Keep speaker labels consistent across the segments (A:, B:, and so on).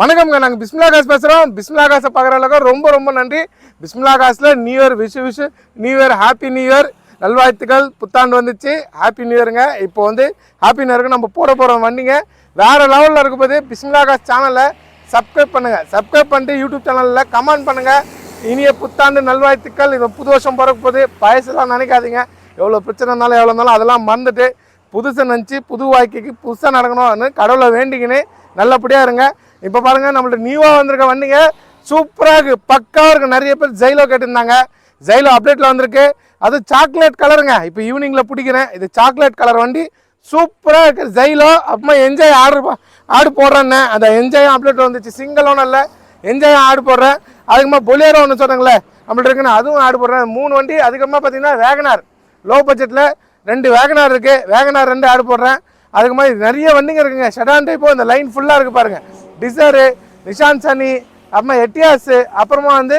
A: வணக்கம்ங்க நாங்கள் பிஸ்மிலா காசு பேசுகிறோம் பிஸ்மிலா காசை பார்க்குறவங்களுக்கு ரொம்ப ரொம்ப நன்றி. Bismillah castle new year Vishu Vishu new year happy new year நல்வாழ்த்துக்கள். புத்தாண்டு வந்துச்சு. ஹாப்பி நியூ இயருங்க இப்போ வந்து ஹாப்பி நியூ இயருக்கு நம்ம போட போகிறோம் வண்டிங்க. வேறு லெவலில் இருக்கும் போது பிஸ்மிலா காஸ் சேனலை சப்ஸ்கிரைப் பண்ணுங்கள் சப்ஸ்கிரைப் பண்ணிட்டு யூடியூப் சேனலில் கமெண்ட் பண்ணுங்கள் இனிய புத்தாண்டு நல்வாழ்த்துக்கள். இப்போ புது வருஷம் பிறக்க போது பயசெல்லாம் நினைக்காதீங்க. எவ்வளோ பிரச்சனைனாலும் எவ்வளோ இருந்தாலும் அதெல்லாம் மறந்துட்டு புதுசை நினச்சி புது வாழ்க்கைக்கு புதுசாக நடக்கணும்னு கடவுளை வேண்டிக்கின்னு நல்லபடியாக இருங்க. இப்போ பாருங்கள் நம்மள்ட்ட நியூவாக வந்திருக்க வண்டிங்க. சூப்பராக இருக்குது பக்காவாக இருக்குது நிறைய பேர் ஜெயிலோ கேட்டிருந்தாங்க. ஜெயிலோ அப்டேட்டில் வந்திருக்கு. அது சாக்லேட் கலருங்க இப்போ ஈவினிங்கில் பிடிக்கிறேன். இது சாக்லேட் கலர் வண்டி. சூப்பராக இருக்குது ஜெயிலோ அப்புறமா என்ஜாய் ஆர்டர் ஆடு போடுறேன்னு. அந்த என்ஜாயும் அப்டேட் வந்துச்சு. சிங்கிள் ஒன்றும் இல்லை என்ஜாயும் ஆடு போடுறேன். அதுக்கப்புறமா பொலியரோ ஒன்று சொன்னாங்களே நம்மள்ட்ட இருக்குன்னு அதுவும் ஆடு போடுறேன். மூணு வண்டி. அதுக்கப்புறமா பார்த்தீங்கன்னா வேகனார் லோ பட்ஜெட்டில் ரெண்டு வேகனார் இருக்குது வேகனார் ரெண்டு ஆடு போடுறேன். அதுக்கு மாதிரி நிறைய வண்டிங்க இருக்குங்க. ஷெடான் டைப்போ அந்த லைன் ஃபுல்லாக இருக்குது பாருங்கள் டிசரு நிஷாந்த் சனி அப்புறமா எட்டியாஸ் அப்புறமா வந்து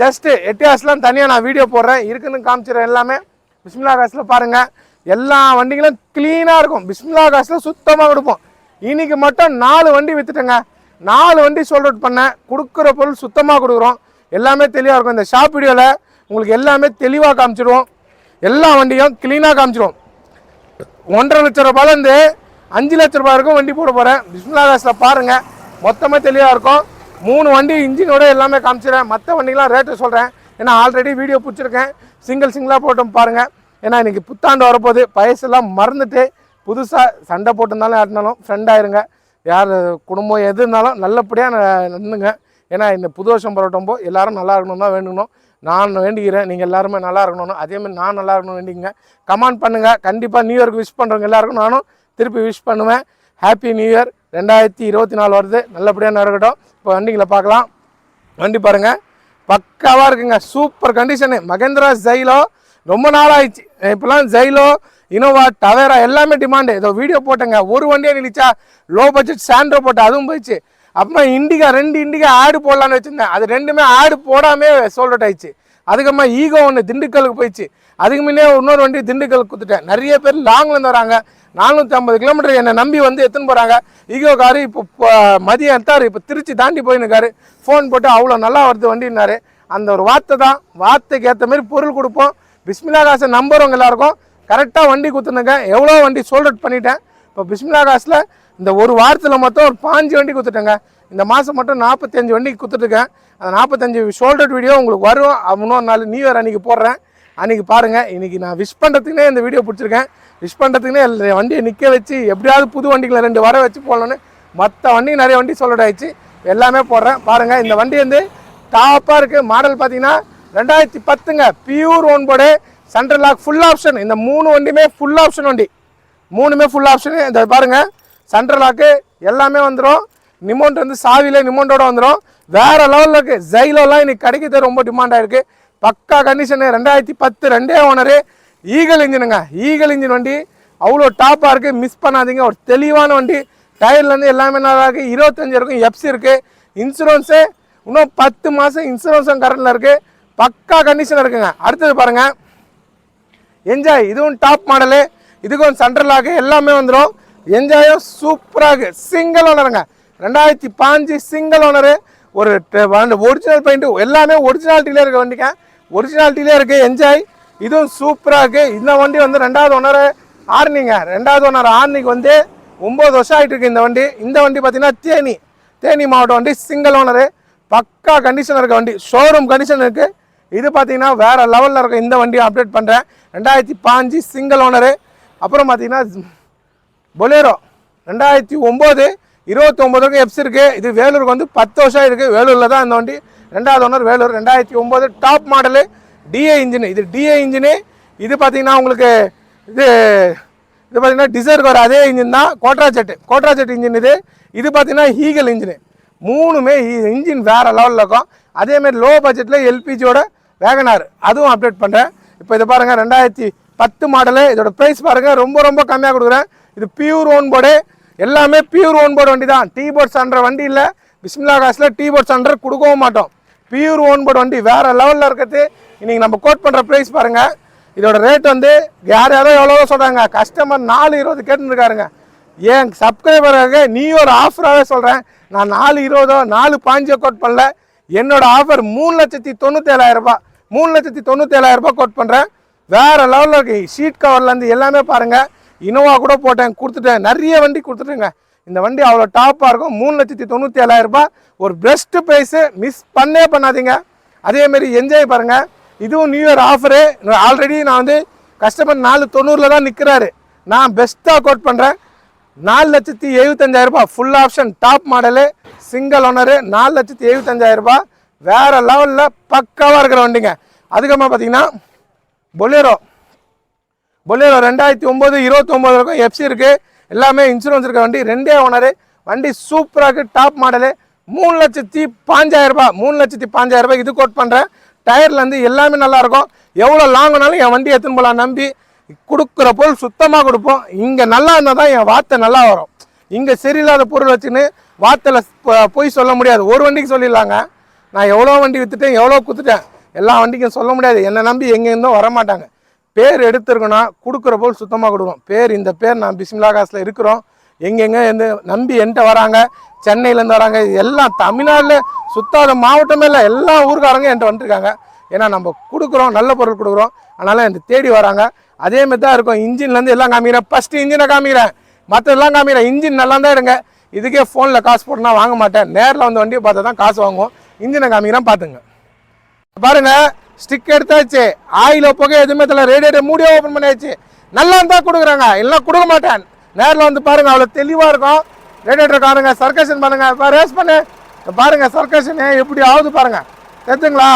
A: ஜஸ்ட்டு எட்டியாஸ்லாம் தனியாக நான் வீடியோ போடுறேன். இருக்குன்னு காமிச்சிடுறேன் எல்லாமே. பிஸ்மிலா காசில் பாருங்கள் எல்லா வண்டிகளும் க்ளீனாக இருக்கும். பிஸ்மிலா காசில் சுத்தமாக கொடுப்போம். இன்றைக்கி மட்டும் நாலு வண்டி விற்றுட்டேங்க நாலு வண்டி சோல்ட் அவுட் பண்ணேன் கொடுக்குற பொருள் சுத்தமாக கொடுக்குறோம். எல்லாமே தெளிவாக இருக்கும். இந்த ஷாப் வீடியோவில் உங்களுக்கு எல்லாமே தெளிவாக காமிச்சிடுவோம். எல்லா வண்டியும் க்ளீனாக காமிச்சிடுவோம். ஒன்றரை லட்ச ரூபாயிலேருந்து அஞ்சு லட்ச ரூபாய் வரைக்கும் வண்டி போட போகிறேன் பிஸ்மிலா காசில் பாருங்கள் மொத்தமாக தெளிவாக இருக்கும். மூணு வண்டி இன்ஜினோட எல்லாமே காமிச்சிடுறேன். மற்ற வண்டிலாம் ரேட்டு சொல்கிறேன் ஏன்னா ஆல்ரெடி வீடியோ பிடிச்சிருக்கேன். சிங்கிள் சிங்கிளாக போட்டோம் பாருங்கள் ஏன்னா இன்றைக்கி புத்தாண்டு வரப்போகுது. பழசெல்லாம் மறந்துட்டு புதுசாக சண்டை போட்டிருந்தாலும் யாருனாலும் ஃப்ரெண்ட் ஆயிருங்க. யார் குடும்பம் எது இருந்தாலும் நல்லபடியாக நின்றுங்க ஏன்னா இந்த புது வருஷம் புரட்டும்போ எல்லோரும் நல்லா இருக்கணும் தான் வேண்டணும் நான் வேண்டிக்கிறேன் நீங்கள் எல்லாருமே நல்லா இருக்கணும் அதேமாதிரி நான் நல்லா இருக்கணும் வேண்டிங்க கமெண்ட் பண்ணுங்கள் கண்டிப்பாக நியூ இயர்க்கு விஷ் பண்ணுறவங்க எல்லாருக்கும் நானும் திருப்பி விஷ் பண்ணுவேன். ஹாப்பி நியூ இயர் ரெண்டாயிரத்தி இருபத்தி நாலு வருது. நல்லபடியாக நடக்கட்டும். இப்போ வண்டிங்களை பார்க்கலாம். வண்டி பாருங்கள் பக்காவாக இருக்குங்க. சூப்பர் கண்டிஷனு மகேந்திரா ஜெயிலோ ரொம்ப நாள் ஆயிடுச்சு இப்போலாம் ஜெயிலோ இனோவா டவேரா எல்லாமே டிமாண்டு ஏதோ வீடியோ போட்டேங்க. ஒரு வண்டியாக நினைச்சா லோ பட்ஜெட் சாண்ட்ரோ போட்டு அதுவும் போயிடுச்சு. அப்புறமா இண்டிகா ரெண்டு இண்டிகா ஆடு போடலான்னு வச்சுருந்தேன். அது ரெண்டுமே ஆடு போடாமே சோல்ட் அவுட் ஆயிடுச்சு. அதுக்கப்புறமா ஈகோ ஒன்று திண்டுக்கலுக்கு போயிடுச்சு. அதுக்கு முன்னே இன்னொரு வண்டி திண்டுக்கலுக்கு கொடுத்துட்டேன். நிறைய பேர் லாங்லேருந்து வராங்க. நானூற்றி ஐம்பது கிலோமீட்டர் என்னை நம்பி வந்து எடுத்துன்னு போகிறாங்க ஈகோ காரு இப்போ மதியம் எடுத்தார். இப்போ திருச்சி தாண்டி போயினுக்காரு ஃபோன் போட்டு அவ்வளோ நல்லா வருது வண்டினாரு அந்த ஒரு வார்த்தை தான். வார்த்தைக்கு ஏற்ற மாதிரி பொருள் கொடுப்போம். பிஸ்மிலா காசை நம்புறவங்க எல்லாருக்கும். கரெக்டாக வண்டி கொடுத்துனுங்க எவ்வளோ வண்டி சோல்ட் அவுட் பண்ணிட்டேன். இப்போ பிஸ்மிலா காசில் இந்த ஒரு வாரத்தில் மொத்தம் ஒரு பாஞ்சு வண்டி கொடுத்துட்டேங்க இந்த மாதம் மட்டும் நாற்பத்தஞ்சு வண்டி கொடுத்துட்ருக்கேன் அந்த நாற்பத்தஞ்சு சோல்ட் அவுட் வீடியோ உங்களுக்கு வரும். இன்னொரு நாள் நியூ இயர் அன்றைக்கி போடுறேன். அன்றைக்கி பாருங்கள் இன்றைக்கி நான் விஷ் பண்ணுறதுக்குனே இந்த வீடியோ பிடிச்சிருக்கேன். விஷ் பண்ணுறதுக்குனே எல்லா வண்டியை நிற்க வச்சு எப்படியாவது புது வண்டிகளை ரெண்டு வர வச்சு போடணுன்னு மற்ற வண்டி நிறைய வண்டி சோல்ட் ஆயிடுச்சு. எல்லாமே போடுறேன். பாருங்கள் இந்த வண்டி வந்து டாப்பாக இருக்குது மாடல் பார்த்தீங்கன்னா ரெண்டாயிரத்தி பத்துங்க. Pure own board central lock full option இந்த மூணு வண்டியுமே ஃபுல் ஆப்ஷன் வண்டி. மூணுமே ஃபுல் ஆப்ஷனு இந்த பாருங்கள் சென்ட்ரல் லாக்கு எல்லாமே வந்துடும் நிமௌண்ட் வந்து சாவியில் நிமோண்டோட வந்துடும் வேறு லெவலில் இருக்குது ஜெயிலோலாம் இன்றைக்கி கிடைக்கிறது ரொம்ப டிமாண்டாக இருக்குது பக்கா கண்டிஷனு ரெண்டாயிரத்தி பத்து ரெண்டே ஓனரு. ஈகல் இன்ஜினுங்க ஈகல் இன்ஜின் வண்டி. அவ்வளோ டாப்பாக இருக்குது மிஸ் பண்ணாதீங்க. ஒரு தெளிவான வண்டி. டயர்லேருந்து எல்லாமே நல்லா இருக்குது இருபத்தஞ்சி இருக்கும் எப்சி இருக்குது இன்சூரன்ஸு இன்னும் பத்து மாதம் இன்சூரன்ஸும் கரண்டில் இருக்குது பக்கா கண்டிஷன் இருக்குங்க. அடுத்தது பாருங்கள் என்ஜாய் இதுவும் டாப் மாடலு இதுக்கும் சென்ட்ரல் லாக்கு எல்லாமே வந்துடும் என்ஜாயும் சூப்பராக இருக்குது சிங்கிள் ஓனருங்க ரெண்டாயிரத்தி பாஞ்சு சிங்கிள் ஓனரு ஒரு ஒரிஜினல் பெயிண்ட்டு எல்லாமே ஒரிஜினாலிட்டியிலே இருக்க வண்டிங்க. ஒரிஜினாலிட்டிலே இருக்குது என்ஜாய் இதுவும் சூப்பராக இருக்குது இந்த வண்டி வந்து ரெண்டாவது ஓனர் ஆர்னிங்க. ரெண்டாவது ஓனர் ஆர்னிக்கு வந்து ஒம்பது வருஷம் ஆகிட்டு இருக்கு இந்த வண்டி. இந்த வண்டி பார்த்தீங்கன்னா தேனி. தேனி மாவட்டம் வண்டி சிங்கிள் ஓனரு பக்கா கண்டிஷன் இருக்க வண்டி. ஷோரூம் கண்டிஷன் இருக்குது இது பார்த்தீங்கன்னா வேறு லெவலில் இருக்கும் இந்த வண்டியை அப்டேட் பண்ணுறேன் ரெண்டாயிரத்தி பாஞ்சு சிங்கிள் ஓனரு அப்புறம் பார்த்தீங்கன்னா பொலேரோ ரெண்டாயிரத்தி ஒம்பது இருபத்தொம்போது வரைக்கும் எப்ஸ் இருக்குது இது வேலூருக்கு வந்து பத்து வருஷம் இருக்குது வேலூரில் தான் இந்த வண்டி ரெண்டாவது ஓனர் வேலூர். ரெண்டாயிரத்தி ஒம்பது டாப் மாடலு டிஏ இன்ஜினு இது டிஏ இன்ஜினு இது பார்த்திங்கன்னா உங்களுக்கு இது இது பார்த்தீங்கன்னா டிசைருக்கு வர அதே இன்ஜின் தான் கோட்ரா ஜெட்டு இன்ஜின் இது. இது பார்த்தீங்கன்னா ஹீகல் இன்ஜினு மூணுமே இன்ஜின் வேறு லெவலில் இருக்கும். அதேமாரி லோ பட்ஜெட்டில் எல்பிஜியோட வேகனார் அதுவும் அப்டேட் பண்ணுறேன் இப்போ இதை பாருங்கள் ரெண்டாயிரத்தி பத்து மாடலு இதோட ப்ரைஸ் பாருங்கள் ரொம்ப ரொம்ப கம்மியாக கொடுக்குறேன். இது பியூர் ஓன் போர்டு எல்லாமே பியூர் ஓன் போர்டு வண்டி தான். டீ போர்ட்ஸ் அன்ற வண்டி இல்லை. பிஸ்மிலா காசில் டீ போர்ட்ஸ் சான்ற கொடுக்கவும் மாட்டோம். பியூர் ஓன் போர்டு வண்டி வேறு லெவலில் இருக்கிறது. இன்றைக்கி நம்ம கோட் பண்ணுற ப்ரைஸ் பாருங்கள் இதோட ரேட் வந்து யார் யாரோ எவ்வளோ சொல்கிறாங்க கஸ்டமர் நாலு இருபது கேட்டுருக்காருங்க. ஏன் சப்ஸ்கிரைபராக நீ ஒரு ஆஃபராகவே சொல்கிறேன் நான் நாலு இருபதோ நாலு பாஞ்சோ கோட் பண்ணல. என்னோட ஆஃபர் மூணு லட்சத்தி தொண்ணூத்தேழாயிரம் மூணு லட்சத்தி தொண்ணூத்தேழாயிரம் கோட் பண்ணுறேன் வேறு லெவலில் இருக்கு. ஷீட் கவர்லேருந்து எல்லாமே பாருங்கள் இனோவா கூட போட்டேன் கொடுத்துட்டேன். நிறைய வண்டி கொடுத்துட்டேங்க. இந்த வண்டி அவ்வளோ டாப்பாக இருக்கும். மூணு லட்சத்தி தொண்ணூற்றி ஏழாயிரம் ரூபாய். ஒரு பெஸ்ட்டு ப்ரைஸு மிஸ் பண்ணே பண்ணாதீங்க. அதேமாரி என்ஜாய் பாருங்கள் இதுவும் நியூ இயர் ஆஃபரு ஆல்ரெடி நான் வந்து கஸ்டமர் நாலு தொண்ணூறில் தான் நிற்கிறாரு நான் பெஸ்ட்டாக கோட் பண்ணுறேன் நாலு லட்சத்தி எழுபத்தஞ்சாயிரரூபா full option top model single owner நாலு லட்சத்தி எழுபத்தஞ்சாயிரம் ரூபாய். லெவலில் பக்காவாக இருக்கிற வண்டிங்க. அதுக்கப்புறமா பார்த்தீங்கன்னா பொலேரோ பொலேரோ ரெண்டாயிரத்தி ஒம்பது இருபத்தொம்போது இருக்கும் எஃப்சி இருக்குது எல்லாமே இன்சூரன்ஸ் இருக்க வண்டி ரெண்டே ஓனரு வண்டி சூப்பராக இருக்குது டாப் மாடலு மூணு லட்சத்தி பாஞ்சாயிரரூபா மூணு லட்சத்தி பாஞ்சாயிரரூபா இது கோட் பண்ணுறேன் டயர்லேருந்து எல்லாமே நல்லாயிருக்கும் எவ்வளோ லாங்குனாலும் என் வண்டி எடுத்துன்னு போகலாம் நம்பி. கொடுக்குற பொருள் சுத்தமாக கொடுப்போம். இங்கே நல்லா இருந்தால் தான் என் வார்த்தை நல்லா வரும். இங்கே சரியில்லாத பொருள் வச்சுன்னு வார்த்தையில் போய் சொல்ல முடியாது. ஒரு வண்டிக்கு சொல்லிடலாங்க. நான் எவ்வளோ வண்டி விற்றுட்டேன் எவ்வளோ குத்துட்டேன். எல்லா வண்டிக்கும் சொல்ல முடியாது. என்னை நம்பி எங்கேருந்தும் வர மாட்டாங்க பேர் எடுத்திருக்கோன்னா கொடுக்குற போல் சுத்தமாக கொடுக்கும் பேர் இந்த பேர் நான் பிஸ்மிலா காசில் இருக்கிறோம். எங்கெங்கே எந்த நம்பி என்கிட்ட வராங்க சென்னையிலேருந்து வராங்க இது எல்லாம் தமிழ்நாட்டில் சுத்தாத மாவட்டமே இல்லை எல்லா ஊருக்காரங்க என்கிட்ட வந்துருக்காங்க. ஏன்னா நம்ம கொடுக்குறோம் நல்ல பொருள் கொடுக்குறோம். அதனால் இந்த தேடி வராங்க. அதே மாதிரி தான் இருக்கும் இன்ஜின்லேருந்து எல்லாம் காமிக்கிறேன். ஃபஸ்ட்டு இன்ஜினை காமிக்கிறேன். மற்றதெல்லாம் காமிக்கிறேன். இன்ஜின் நல்லா தான் எடுங்க. இதுக்கே ஃபோனில் காசு போட்டுனா வாங்க மாட்டேன். நேரில் வந்து வண்டியை பார்த்தா தான் காசு வாங்குவோம். இன்ஜினை காமிக்கிறேன் பார்த்துங்க. பாருங்க ஸ்டிக் எடுத்தாச்சு. ஆயில் புகை எதுவுமே தெரியல. ரேடியேட்டர் மூடியே ஓப்பன் பண்ணியாச்சு. நல்லா இருந்தால் கொடுக்குறாங்க. இல்லைனா கொடுக்க மாட்டேன். நேரில் வந்து பாருங்க அவ்வளோ தெளிவாக இருக்கும். ரேடியேட்டர் காருங்க சர்க்கஷன் பாருங்க இப்போ ரேஸ் பண்ணு. பாருங்கள் பாருங்க எப்படி ஆகுது பாருங்கள் தெரிஞ்சுங்களா?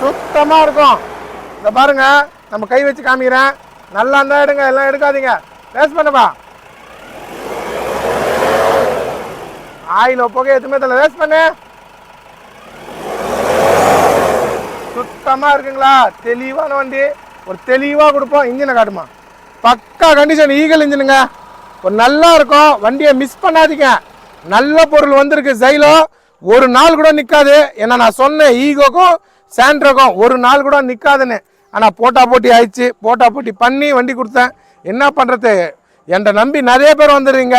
A: சுத்தமாக இருக்கும். இந்த பாருங்கள் நம்ம கை வச்சு காமிக்கிறேன். நல்லா இருந்தால் எடுங்க எல்லாம் எடுக்காதீங்க. ரேஸ் பண்ணுப்பா. ஆயில் புகை எதுவுமே தெரியல. ரேஸ் பண்ணு. சுத்தமாக இருக்குங்களா? தெளிவான வண்டி. ஒரு தெளிவாக கொடுப்போம். இன்ஜினை காட்டுமா. பக்கா கண்டிஷன் ஈகல் இன்ஜினுங்க ஒரு நல்லா இருக்கும். வண்டியை மிஸ் பண்ணாதீங்க. நல்ல பொருள் வந்திருக்கு ஜைலோ ஒரு நாள் கூட நிற்காது ஏன்னா நான் சொன்னேன் ஈகோக்கும் சாண்ட்ரோக்கும் ஒரு நாள் கூட நிற்காதுன்னு ஆனால் போட்டா போட்டி ஆயிடுச்சு. போட்டா போட்டி பண்ணி வண்டி கொடுத்தேன். என்ன பண்ணுறது என்னை நம்பி நிறைய பேர் வந்துடுறீங்க.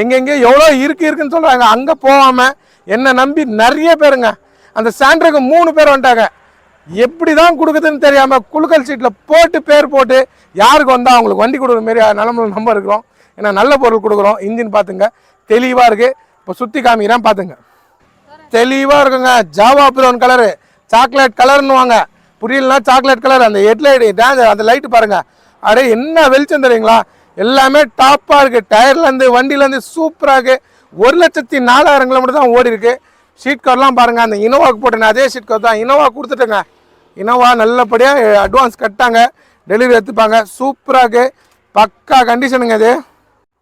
A: எங்கெங்கே எவ்வளோ இருக்கு இருக்குன்னு சொல்கிறாங்க அங்கே போகாமல் என்னை நம்பி நிறைய பேருங்க. அந்த சாண்ட்ரோக்கு மூணு பேர் வந்துட்டாங்க. எப்படி தான் கொடுக்குதுன்னு தெரியாமல் குலுக்கல் சீட்டில் போட்டு பேர் போட்டு யாருக்கு வந்தால் அவங்களுக்கு வண்டி கொடுக்குற மாரி நிலமையில நம்ம இருக்கிறோம். ஏன்னா நல்ல பொருள் கொடுக்குறோம். இன்ஜின் பார்த்துங்க தெளிவாக இருக்குது இப்போ சுற்றி காமிக்கிறேன் பார்த்துங்க தெளிவாக இருக்குங்க. ஜாவா ப்ரௌன் கலரு சாக்லேட் கலருன்னுவாங்க புரியலனா சாக்லேட் கலர் அந்த ஹெட்லைட் டேஞ்சர் அந்த லைட்டு பாருங்கள் அடே என்ன வெளிச்சம் தெரியுங்களா? எல்லாமே டாப்பாக இருக்குது டயர்லேருந்து வண்டியிலேருந்து சூப்பராக இருக்குது ஒரு லட்சத்தி நாலாயிரம் கிலோமீட்டர் தான் ஓடி இருக்குது ஷீட் கவர்லாம் பாருங்கள் அந்த இனோவாக்கு போட்டேன் அதே ஷீட் கவர் தான். இனோவா கொடுத்துட்டேங்க. இனோவா நல்லபடியாக அட்வான்ஸ் கட்டாங்க. டெலிவரி எடுத்துப்பாங்க. சூப்பராக இருக்குது பக்கா கண்டிஷனுங்க இது.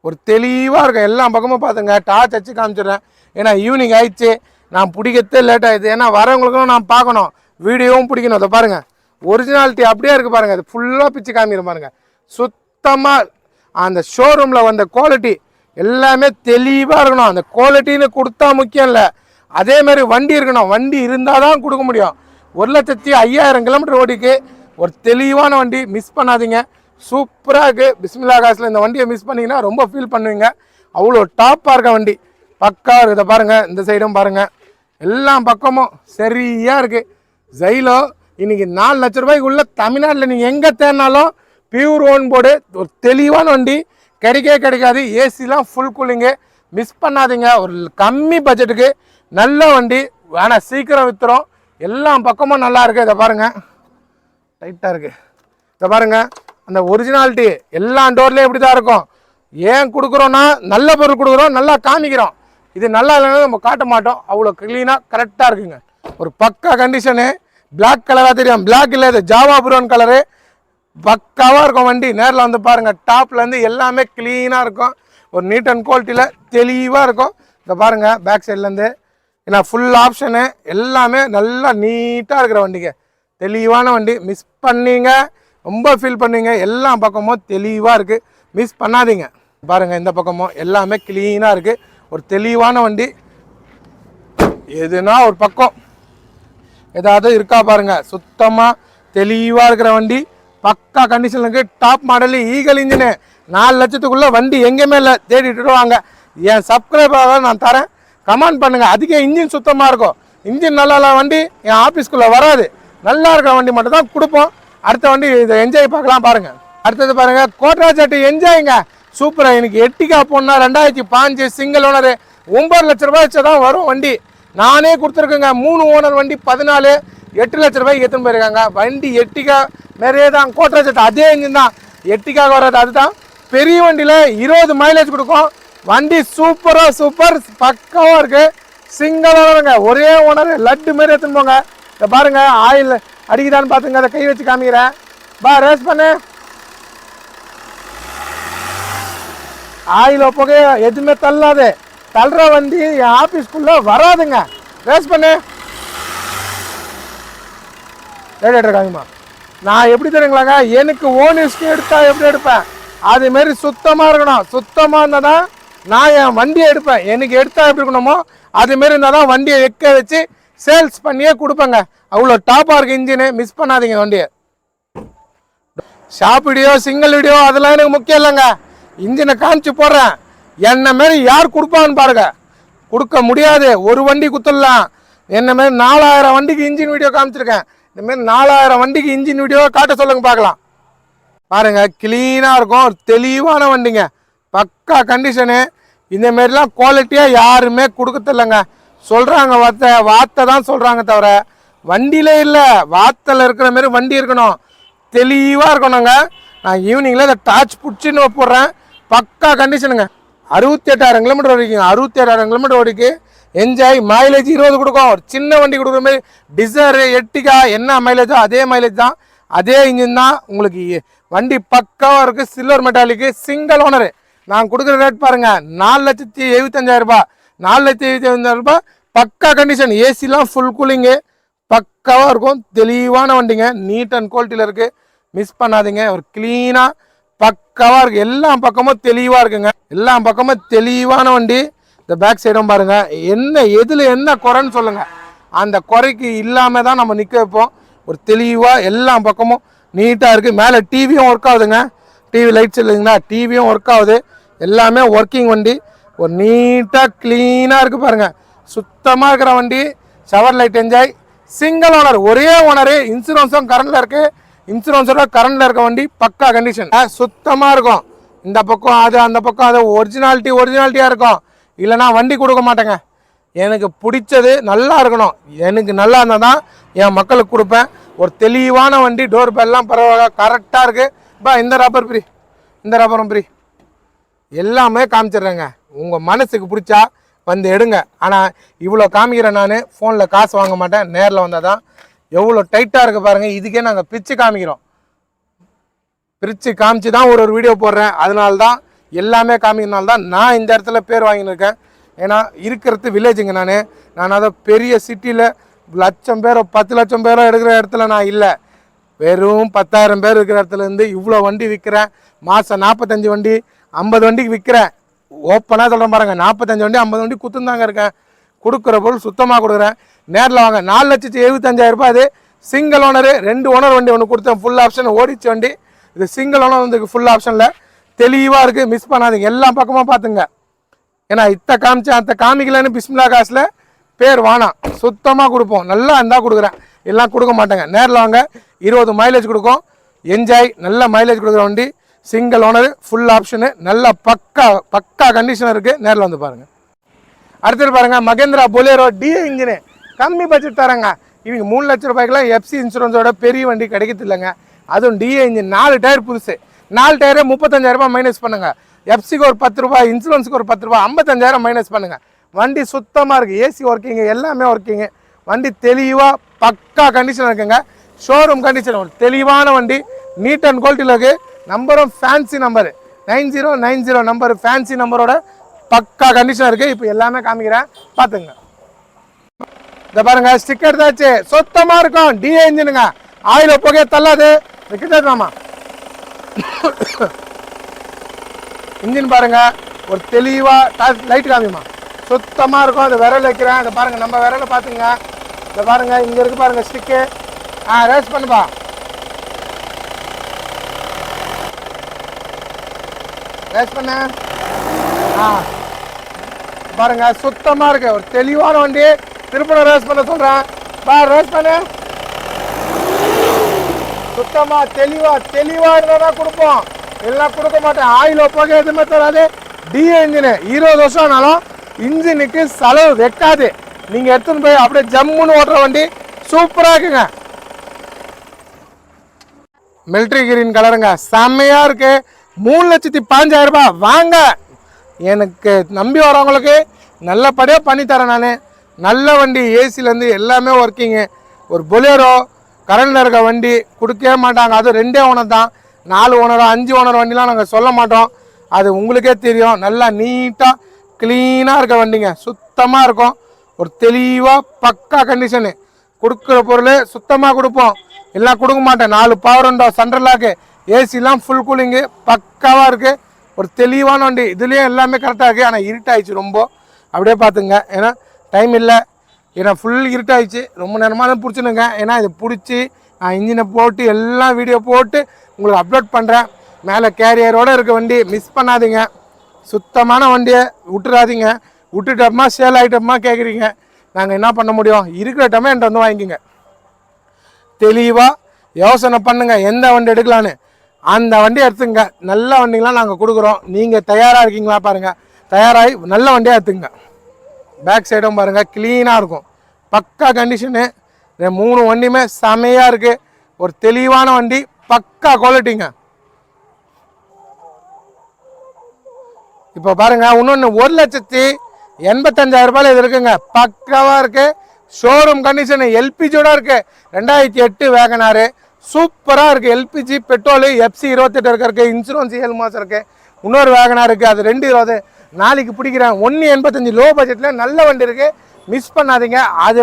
A: ஒரு தெளிவாக இருக்கும். எல்லா பக்கமும் பார்த்துங்க டார்ச் வச்சு காமிச்சிடுறேன். ஏன்னா ஈவினிங் ஆயிடுச்சு. நான் பிடிக்கிறதே லேட் ஆகிடுது ஏன்னா வரவங்களுக்கும் நான் பார்க்கணும். வீடியோவும் பிடிக்கணும். அதை பாருங்கள் ஒரிஜினாலிட்டி அப்படியே இருக்குது பாருங்கள் அது ஃபுல்லாக பிச்சு காமிக்கிற பாருங்க. சுத்தமாக அந்த ஷோரூமில் வந்த குவாலிட்டி எல்லாமே தெளிவாக இருக்கணும். அந்த குவாலிட்டின்னு கொடுத்தா முக்கியம் இல்லை. அதேமாரி வண்டி இருக்கணும். வண்டி இருந்தால் தான் கொடுக்க முடியும். ஒரு லட்சத்தி ஐயாயிரம் கிலோமீட்டர் ஓடிக்கு. ஒரு தெளிவான வண்டி மிஸ் பண்ணாதீங்க. சூப்பராக இருக்குது பிஸ்மில்லா காசில் இந்த வண்டியை மிஸ் பண்ணிங்கன்னா ரொம்ப ஃபீல் பண்ணுவீங்க. அவ்வளோ டாப்பாக இருக்க வண்டி. பக்கா இருக்குது இதை பாருங்கள் இந்த சைடும் பாருங்கள் எல்லா பக்கமும் சரியாக இருக்குது ஜெயிலோ இன்றைக்கி நாலு லட்ச ரூபாய்க்கு உள்ள தமிழ்நாட்டில் நீங்கள் எங்கே தேடினாலும் பியூர் ஓன் போர்டு ஒரு தெளிவான வண்டி. கிடைக்கவே கிடைக்காது. ஏசிலாம் ஃபுல் கூலிங்கு மிஸ் பண்ணாதீங்க. ஒரு கம்மி பட்ஜெட்டுக்கு நல்ல வண்டி. வேணால் சீக்கிரம் விற்றுரும் எல்லா பக்கமும் நல்லா இருக்குது இதை பாருங்கள் டைட்டாக இருக்குது இதை பாருங்க. அந்த ஒரிஜினாலிட்டி எல்லா டோர்லேயும் இப்படி தான் இருக்கும். ஏன் கொடுக்குறோன்னா நல்ல பொருள் கொடுக்குறோம் நல்லா காமிக்கிறோம். இது நல்லா இல்லைன்னா நம்ம காட்ட மாட்டோம். அவ்வளோ க்ளீனாக கரெக்டாக இருக்குங்க. ஒரு பக்கா கண்டிஷனு பிளாக் கலராக தெரியும். பிளாக் இல்லை இது ஜாவா ப்ரௌன் கலரு பக்காவாக இருக்கும் வண்டி. நேரில் வந்து பாருங்கள் டாப்லேருந்து எல்லாமே க்ளீனாக இருக்கும். ஒரு நீட் அண்ட் குவாலிட்டியில் தெளிவாக இருக்கும். இதை பாருங்கள் பேக் சைட்லேருந்து ஏன்னா ஃபுல் ஆப்ஷனு எல்லாமே நல்லா நீட்டாக இருக்கிற வண்டிங்க. தெளிவான வண்டி. மிஸ் பண்ணீங்க ரொம்ப ஃபீல் பண்ணீங்க எல்லா பக்கமும் தெளிவாக இருக்குது மிஸ் பண்ணாதீங்க. பாருங்கள் இந்த பக்கமும் எல்லாமே க்ளீனாக இருக்குது ஒரு தெளிவான வண்டி. எதுனா ஒரு பக்கம். ஏதாவது இருக்கா பாருங்கள் சுத்தமாக தெளிவாக இருக்கிற வண்டி. பக்கா கண்டிஷன்ல இருக்குது டாப் மாடலு ஈகல் இன்ஜினு நாலு லட்சத்துக்குள்ளே வண்டி எங்கேயுமே இல்லை. தேடிட்டு வாங்க என் சப்ஸ்கிரைபராக நான் தரேன். கமெண்ட் பண்ணுங்க. அதுக்கே இன்ஜின் சுத்தமாக இருக்கும். இன்ஜின் நல்லா வண்டி என் ஆஃபீஸ்க்குள்ளே வராது. நல்லா இருக்கிற வண்டி மட்டும் தான் கொடுப்போம். அடுத்த வண்டி இதை என்ஜாய் பார்க்கலாம் பாருங்க. அடுத்தது பாருங்க கோட்ராஜாட்டி என்ஜாய்ங்க சூப்பராக எனக்கு எட்டிக்கா போனால் ரெண்டாயிரத்தி பாஞ்சு சிங்கிள் ஓனர் ஒன்பது லட்ச ரூபாய் வச்சு தான் வரும் வண்டி. நானே கொடுத்துருக்கேங்க. மூணு ஓனர் வண்டி பதினாலு எட்டு லட்ச ரூபாய்க்கு எடுத்துன்னு போயிருக்காங்க. வண்டி எட்டிக்கா நிறைய தான். கோட்ரா அதே இன்ஜின் தான். எட்டிக்காக வர்றது அதுதான். பெரிய வண்டியில் இருபது மைலேஜ் கொடுக்கும். வண்டி சூப்பராக சூப்பர் பக்காவாக இருக்கு. சிங்கிள் ஒரே ஓனர் லட்டு மாரி எடுத்துன்னு போங்க. இதை பாருங்க ஆயில் அடிக்குதான்னு பார்த்துங்க அதை கை வச்சு காமிக்கிறேன். பா ரேஸ் பண்ணு. ஆயில் புகைய எதுவுமே தள்ளாது. தள்ளுற வண்டி என் ஆஃபீஸ்க்குள்ள வராதுங்க. ரேஸ் பண்ணு. ரேடியேட்டர் காமிமா நான் எப்படி தெரியுங்களாங்க? எனக்கு ஓன் யூஸ்க்கு எடுத்தா எப்படி எடுப்பேன்? அது மாரி சுத்தமாக இருக்கணும். சுத்தமாக இருந்தால் தான் நான் என் வண்டியை எடுப்பேன். எனக்கு எடுத்தால் எப்படி இருக்கணுமோ அது மாரி இருந்தால் தான் வண்டியை எக்க வச்சு சேல்ஸ் பண்ணியே கொடுப்பேங்க. அவ்வளோ டாப்பாக இருக்குது இன்ஜினு மிஸ் பண்ணாதீங்க வண்டியை. ஷாப் வீடியோ சிங்கிள் வீடியோ அதெல்லாம் எனக்கு முக்கியம் இல்லைங்க. இன்ஜினை காமிச்சு போடுறேன். என்ன மாரி யார் கொடுப்பான்னு பாருங்க. கொடுக்க முடியாது. ஒரு வண்டி குத்துடலாம். என்ன மாரி நாலாயிரம் வண்டிக்கு இன்ஜின் வீடியோ காமிச்சிருக்கேன். இந்தமாரி நாலாயிரம் வண்டிக்கு இன்ஜின் வீடியோ காட்ட சொல்லுங்க பார்க்கலாம். பாருங்க க்ளீனாக இருக்கும். தெளிவான வண்டிங்க. பக்கா கண்டிஷனு இந்த மாரிலாம் குவாலிட்டியாக யாருமே கொடுக்கறதில்லைங்க. சொல்கிறாங்க வார்த்தை வார்த்தை தான் சொல்கிறாங்க தவிர வண்டியிலே இல்லை. வார்த்தையில் இருக்கிற மாரி வண்டி இருக்கணும். தெளிவாக இருக்கணுங்க. நான் ஈவினிங்கில் இதை டார்ச் பிடிச்சின்னு போடுறேன். பக்கா கண்டிஷனுங்க அறுபத்தி எட்டாயிரம் கிலோமீட்டர் ஓடிக்குங்க. அறுபத்தி எட்டாயிரம் கிலோமீட்டர் ஓடிக்கு. என்ஜாய் மைலேஜ் இருபது கொடுக்கும். ஒரு சின்ன வண்டி கொடுக்குற மாதிரி டிசைரு எட்டிக்கா என்ன மைலேஜோ அதே மைலேஜ் தான். அதே இன்ஜின் தான். உங்களுக்கு வண்டி பக்காவாக இருக்குது சில்வர் மெட்டாலிக்கு சிங்கிள் ஓனரு நான் கொடுக்குற ரேட் பாருங்கள் நாலு லட்சத்தி எழுபத்தஞ்சாயிரரூபா ரூபாய். நாலு லட்சத்தி எழுபத்தஞ்சாயிரரூபா ரூபாய். பக்கா கண்டிஷன் ஏசிலாம் ஃபுல் கூலிங்கு பக்காவாக இருக்கும். தெளிவான வண்டிங்க. நீட் அண்ட் குவாலிட்டியில் இருக்குது மிஸ் பண்ணாதீங்க. ஒரு க்ளீனாக பக்காவாக இருக்குது எல்லா பக்கமும் தெளிவாக இருக்குங்க. எல்லா பக்கமும் தெளிவான வண்டி. இந்த பேக் சைடும் பாருங்கள் என்ன எதில் என்ன குறைன்னு சொல்லுங்கள் அந்த குறைக்கு இல்லாமல் தான் நம்ம நிற்க வைப்போம். ஒரு தெளிவாக எல்லா பக்கமும் நீட்டாக இருக்குது மேலே டிவியும் ஒர்க் ஆகுதுங்க. டிவி லைட்ஸ் இல்லைங்களா? டிவியும் ஒர்க் ஆகுது. எல்லாமே ஒர்க்கிங் வண்டி. ஒரு நீட்டாக க்ளீனாக இருக்குது பாருங்கள் சுத்தமாக இருக்கிற வண்டி shower light Enjoy single owner ஒரே ஓனரு இன்சூரன்ஸும் கரண்டில் இருக்குது இன்சூரன்ஸோட கரண்டில் இருக்க வண்டி பக்கா கண்டிஷன் சுத்தமாக இருக்கும். இந்த பக்கம் அது அந்த பக்கம் அது ஒரிஜினாலிட்டி ஒரிஜினாலிட்டியாக இருக்கும். இல்லைன்னா வண்டி கொடுக்க மாட்டேங்க. எனக்கு பிடிச்சது நல்லா இருக்கணும். எனக்கு நல்லா இருந்தால் தான் என் மக்களுக்கு கொடுப்பேன். ஒரு தெளிவான வண்டி டோர் பெல்லாம் பரவாயில்ல கரெக்டாக இருக்குது பா இந்த ரப்பர் ஃப்ரீ இந்த ரப்பரும் ஃப்ரீ எல்லாமே காமிச்சிடுறேங்க. உங்கள் மனசுக்கு பிடிச்சா வந்து எடுங்க. ஆனால் இவ்வளோ காமிக்கிறேன் நான் ஃபோனில் காசு வாங்க மாட்டேன் நேரில் வந்தால் தான். எவ்வளோ டைட்டாக இருக்குது பாருங்கள் இதுக்கே நாங்கள் பிரித்து காமிக்கிறோம். பிரித்து காமிச்சு தான் ஒரு ஒரு வீடியோ போடுறேன். அதனால தான் எல்லாமே காமிக்கிறனால தான் நான் இந்த இடத்துல பேர் வாங்கின்னு இருக்கேன். ஏன்னா இருக்கிறது வில்லேஜுங்க நான். நான் அதை பெரிய சிட்டியில் லட்சம் பேரோ பத்து லட்சம் பேரோ எடுக்கிற இடத்துல நான் இல்லை. வெறும் பத்தாயிரம் பேர் இருக்கிற இடத்துல இருந்து இவ்வளோ வண்டி விற்கிறேன் மாதம் நாற்பத்தஞ்சு வண்டி ஐம்பது வண்டிக்கு விற்கிறேன் ஓப்பனாக சொல்கிறேன் பாருங்கள் நாற்பத்தஞ்சு வண்டி ஐம்பது வண்டி குத்துந்தாங்க இருக்கேன். கொடுக்குற பொருள் சுத்தமாக கொடுக்குறேன். நேரில் வாங்க. நாலு லட்சத்தி எழுபத்தஞ்சாயிரம் அது சிங்கிள் ஓனரு ரெண்டு ஓனர் வண்டி ஒன்று கொடுத்தேன். ஃபுல் ஆப்ஷன் ஓடிச்சு வண்டி. இது சிங்கிள் ஓனர் வந்து ஃபுல் ஆப்ஷனில் தெளிவாக இருக்குது மிஸ் பண்ணாதீங்க. எல்லா பக்கமாக பார்த்துங்க. ஏன்னா இத்தை காமிச்சேன் அந்த காமிக்கலன்னு பிஸ்மிலா காசில் பேர் வானாம் சுத்தமாக கொடுப்போம். நல்லா இருந்தால் கொடுக்குறேன். எல்லாம் கொடுக்க மாட்டேங்க. நேரில் வாங்க. இருபது மைலேஜ் கொடுக்கும். என்ஜாய் நல்ல மைலேஜ் கொடுக்குற வண்டி. சிங்கிள் ஓனர் ஃபுல் ஆப்ஷனு நல்ல பக்கா பக்கா கண்டிஷன் இருக்குது நேரில் வந்து பாருங்கள் அடுத்தது பாருங்க மகேந்திரா பொலேரோ டிஏ இன்ஜினு கம்மி பட்ஜெட் தராங்க. இவங்க மூணு லட்ச ரூபாய்க்குலாம் எஃப்சி இன்சூரன்ஸோட பெரிய வண்டி கிடைக்கிறது இல்லைங்க. அதுவும் டிஏ இன்ஜின் நாலு டயர் புதுசு. நாலு டயரே முப்பத்தஞ்சாயிரரூபா மைனஸ் பண்ணுங்க. எஃப்சிக்கு ஒரு பத்து ரூபாய் இன்சூரன்ஸுக்கு ஒரு பத்து ரூபா ஐம்பத்தஞ்சாயிரம் மைனஸ் பண்ணுங்க. வண்டி சுத்தமாக இருக்குது ஏசி ஒர்க்கிங்கு எல்லாமே ஒர்க்கிங்கு வண்டி தெளிவாக பக்கா கண்டிஷன் இருக்குங்க. ஷோரூம் கண்டிஷன் தெளிவான வண்டி. நீட் அண்ட் குவாலிட்டியில் இருக்குது நம்பரும் fancy number nine zero nine zero number fancy நம்பரோட பக்கா கண்டிஷன் இருக்குது இப்போ எல்லாமே காமிக்கிறேன். பார்த்துங்க. இந்த பாருங்க ஸ்டிக்கர் தாச்சு. சுத்தமாக இருக்கும். டிஏ இன்ஜினுங்க ஆயில புகைய தள்ளாது. கிட்டாமா இன்ஜின் பாருங்க. ஒரு தெளிவா லைட் காமிமா சுத்தமாக இருக்கும். அது விரல் வைக்கிறேன். இதை பாருங்கள் நம்ம விரல பார்த்துங்க இதை பாருங்கள் இங்கே இருக்கு பாருங்கள் ஸ்டிக்கு ஆ ரேஸ் பண்ணுப்பா. ரேஸ் பண்ண ஆ. பாருங்க சுத்தமா இருக்கு. ஒரு தெளிவான வண்டி. திருப்பணம் ரேஸ் பண்ண சொல்றேன் பா ரேஸ் பண்ணு சுத்தமா தெளிவா தெளிவா இருந்தா கொடுப்போம். எல்லாம் கொடுக்க மாட்டேன். ஆயில் போக எதுவுமே தராது. டிஏ இன்ஜினு இருபது வருஷம் ஆனாலும் இன்ஜினுக்கு செலவு வைக்காது நீங்க எடுத்துன்னு போய் அப்படியே ஜம்முன்னு ஓட்டுற வண்டி சூப்பரா இருக்குங்க. மிலிட்ரி கிரீன் கலருங்க செம்மையா இருக்கு. மூணு லட்சத்தி பாஞ்சாயிரம் ரூபாய் வாங்க. எனக்கு நம்பி வரவங்களுக்கு நல்லபடியாக பண்ணித்தரேன் நான். நல்ல வண்டி ஏசிலேருந்து எல்லாமே ஒர்க்கிங்கு ஒரு பொலேரோ கரண்டில் இருக்க வண்டி கொடுக்கவே மாட்டாங்க. அதுவும் ரெண்டே ஓனர் தான். நாலு ஓனரோ அஞ்சு ஓனர் வண்டிலாம் நாங்கள் சொல்ல மாட்டோம். அது உங்களுக்கே தெரியும். நல்லா நீட்டாக க்ளீனாக இருக்க வண்டிங்க. சுத்தமாக இருக்கும். ஒரு தெளிவாக பக்கா கண்டிஷனு கொடுக்குற பொருள் சுத்தமாக கொடுப்போம். எல்லாம் கொடுக்க மாட்டேன். நாலு பவர் உண்டோ சென்ட்ரலாக்கு ஏசிலாம் ஃபுல் கூலிங்கு பக்காவாக இருக்குது ஒரு தெளிவான வண்டி. இதுலேயும் எல்லாமே கரெக்டாக இருக்குது ஆனால் இருட்டாயிடுச்சு ரொம்ப. அப்படியே பார்த்துங்க ஏன்னா டைம் இல்லை. ஏன்னா ஃபுல் இருட்டாயிடுச்சு. ரொம்ப நேரமாக தான் பிடிச்சினுங்க ஏன்னா இதை பிடிச்சி நான் இன்ஜினை போட்டு எல்லாம் வீடியோ போட்டு உங்களுக்கு அப்லோட் பண்ணுறேன் மேலே கேரியரோடு இருக்க வண்டி. மிஸ் பண்ணாதீங்க. சுத்தமான வண்டியை விட்டுறாதீங்க. விட்டுட்டோம்மா சேல் ஆகிட்டோமா கேட்குறீங்க நாங்கள் என்ன பண்ண முடியும்? இருக்கிற டைமே என்கிட்ட வந்து வாங்கிக்கோங்க. தெளிவாக யோசனை பண்ணுங்கள் எந்த வண்டி எடுக்கலான்னு அந்த வண்டி எடுத்துங்க. நல்ல வண்டிங்களாம் நாங்கள் கொடுக்குறோம். நீங்கள் தயாராக இருக்கீங்களா பாருங்கள் தயாராகி நல்ல வண்டியாக எடுத்துங்க. பேக் சைடும் பாருங்கள் க்ளீனாக இருக்கும். பக்கா கண்டிஷனு இந்த மூணு வண்டியுமே செமையாக இருக்குது ஒரு தெளிவான வண்டி. பக்கா குவாலிட்டிங்க இப்போ பாருங்கள் இன்னொன்று ஒரு லட்சத்தி எண்பத்தஞ்சாயிரம் ரூபாயில் இது இருக்குங்க. பக்காவாக இருக்குது ஷோரூம் கண்டிஷனு எல்பிஜியோட இருக்குது ரெண்டாயிரத்தி எட்டு வேகனாரு சூப்பராக இருக்குது எல்பிஜி பெட்ரோலு எஃப்சி இருபத்தெட்டு இருக்க இருக்கு. இன்சூரன்ஸ் ஏழு மாதம் இருக்குது இன்னொரு வேகனாக இருக்குது அது ரெண்டு இருபது. நாளைக்கு பிடிக்கிறேன். ஒன்று எண்பத்தஞ்சு. லோ பட்ஜெட்டில் நல்ல வண்டி இருக்குது மிஸ் பண்ணாதீங்க. அது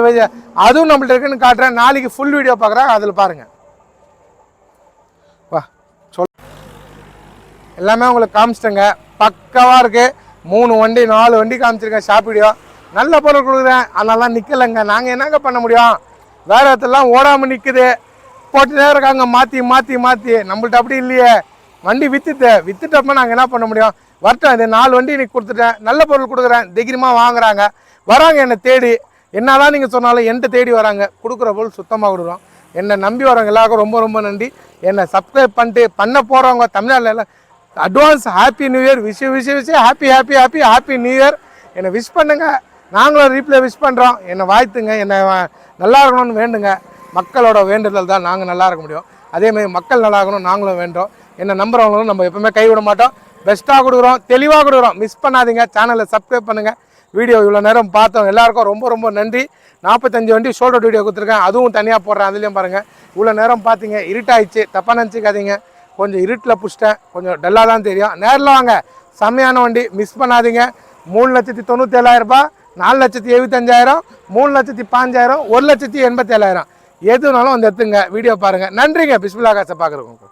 A: அதுவும் நம்மள்ட்ட இருக்குன்னு காட்டுறேன். நாளைக்கு ஃபுல் வீடியோ பார்க்குறேன். அதில் பாருங்கள் வா சொல். எல்லாமே உங்களுக்கு காமிச்சிட்டேங்க. பக்காவாக இருக்குது மூணு வண்டி நாலு வண்டி காமிச்சிருக்கேன். ஷாப் வீடியோ நல்ல பொருள் கொடுக்குறேன். அதனால நிற்கலைங்க நாங்கள் என்னங்க பண்ண முடியும்? வேற இடத்துலலாம் ஓடாமல் நிற்குது போட்டுனே இருக்காங்க. மாற்றி மாற்றி மாற்றி நம்மள்ட்ட அப்படி இல்லையே. வண்டி வித்துட்டு வித்துட்டப்ப நாங்கள் என்ன பண்ண முடியும்? வரட்டும் இது நாலு வண்டி இன்னைக்கு கொடுத்துட்டேன். நல்ல பொருள் கொடுக்குறேன். தைரியமாக வாங்குறாங்க. வராங்க என்னை தேடி. என்னதான் நீங்கள் சொன்னாலும் என்கிட்ட தேடி வராங்க. கொடுக்குற பொருள் சுத்தமாக கொடுக்குறோம். என்னை நம்பி வரவங்க எல்லாருக்கும் ரொம்ப ரொம்ப நன்றி. என்னை சப்ஸ்கிரைப் பண்ணிட்டு பண்ண போகிறவங்க தமிழ்நாட்டில் எல்லாம் அட்வான்ஸ் ஹாப்பி நியூ இயர் விஷய விஷய விஷயம் happy happy happy happy new year என்னை விஷ் பண்ணுங்கள் நாங்களும் ரீப்ளே விஷ் பண்ணுறோம் என்னை வாழ்த்துங்க. என்னை நல்லா இருக்கணும்னு வேண்டுங்க. மக்களோட வேண்டுதல் தான் நாங்கள் நல்லா இருக்க முடியும். அதேமாதிரி மக்கள் நல்லா இருக்கணும் நாங்களும் வேண்டோம். என்ன நம்புறவங்களும் நம்ம எப்பவுமே கைவிட மாட்டோம். பெஸ்ட்டாக கொடுக்குறோம் தெளிவாக கொடுக்குறோம். மிஸ் பண்ணாதீங்க சேனலை சப்ஸ்கிரைப் பண்ணுங்கள் வீடியோ இவ்வளோ நேரம் பார்த்தோம். எல்லாருக்கும் ரொம்ப ரொம்ப நன்றி. நாற்பத்தஞ்சு வண்டி ஷோல்டர் வீடியோ கொடுத்துருக்கேன். அதுவும் தனியாக போடுறேன் அதுலேயும் பாருங்கள் இவ்வளோ நேரம் பார்த்தீங்க இருட்டாயிடுச்சு. தப்பாக நினச்சிக்காதீங்க. கொஞ்சம் இருட்டில் புஷ்டேன் கொஞ்சம் டல்லாக தான் தெரியும். நேரில் வாங்க. செம்மையான வண்டி. மிஸ் பண்ணாதீங்க. மூணு லட்சத்தி தொண்ணூற்றி ஏழாயிரரூபா நாலு லட்சத்தி எழுபத்தஞ்சாயிரம் மூணு லட்சத்தி பாஞ்சாயிரம் ஒரு லட்சத்தி எண்பத்தேழாயிரம். எதுனாலும் வந்து எடுத்துங்க. வீடியோ பாருங்கள் நன்றிங்க. பிஸ்மிலா காசை பார்க்குறவங்க